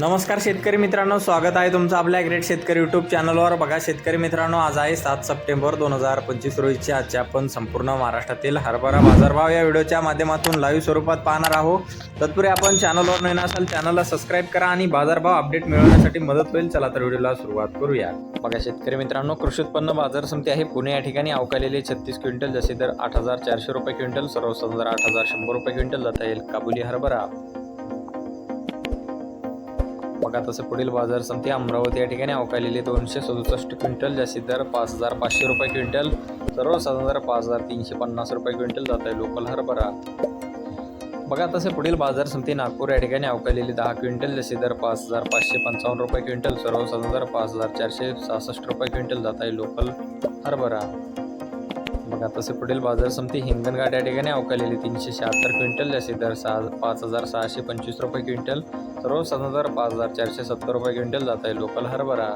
नमस्कार शेतकरी मित्रांनो स्वागत आहे तुमचं आपल्या ग्रेट शेतकरी यूट्यूब चॅनलवर बघा शेतकरी मित्रांनो आज आहे सात सप्टेंबर दोन हजार पंचवीस रोजीची आजच्या आपण संपूर्ण महाराष्ट्रातील हरभरा बाजारभाव या व्हिडिओच्या माध्यमातून लाईव्ह स्वरूपात पाहणार आहोत. तत्पूर्वी आपण चॅनलवर नवीन असाल चॅनलला सबस्क्राईब करा आणि बाजारभाव अपडेट मिळवण्यासाठी मदत होईल. चला तर व्हिडिओला सुरुवात करूया बघा शेतकरी मित्रांनो कृषी उत्पन्न बाजार समिती आहे. पुणे या ठिकाणी अवकालेले छत्तीस क्विंटल जसे दर आठ हजार चारशे रुपये क्विंटल सर्वसाधारण आठ हजार शंभर रुपये क्विंटल जाता येईल. काबुली हरभरा. बघा तसं पुढील बाजार समिती अमरावती या ठिकाणी अवकालेली दोनशे सदुसष्ट क्विंटल जास्तीत दर पाच हजार पाचशे रुपये क्विंटल सर्वसाधारण दर पाच हजार तीनशे पन्नास रुपये क्विंटल जात आहे लोकल हरभरा. बघा तसे पुढील बाजार समिती नागपूर या ठिकाणी अवकालेली दहा क्विंटल जसे दर पाच हजार पाचशे पंचावन्न रुपये क्विंटल सर्वसाधारण दर पाच हजार चारशे सहासष्ट रुपये क्विंटल जात आहे लोकल हरभरा. बघा तसे पुढील बाजार समिती हिंगणघाट या ठिकाणी अवकालेली. तीनशे शहात्तर क्विंटल जसे दर सहा पाच हजार सहाशे पंचवीस रुपये क्विंटल सर्वसाधारण दर पाच हजार चारशे सत्तर रुपये क्विंटल जात आहे. लोकल हरभरा.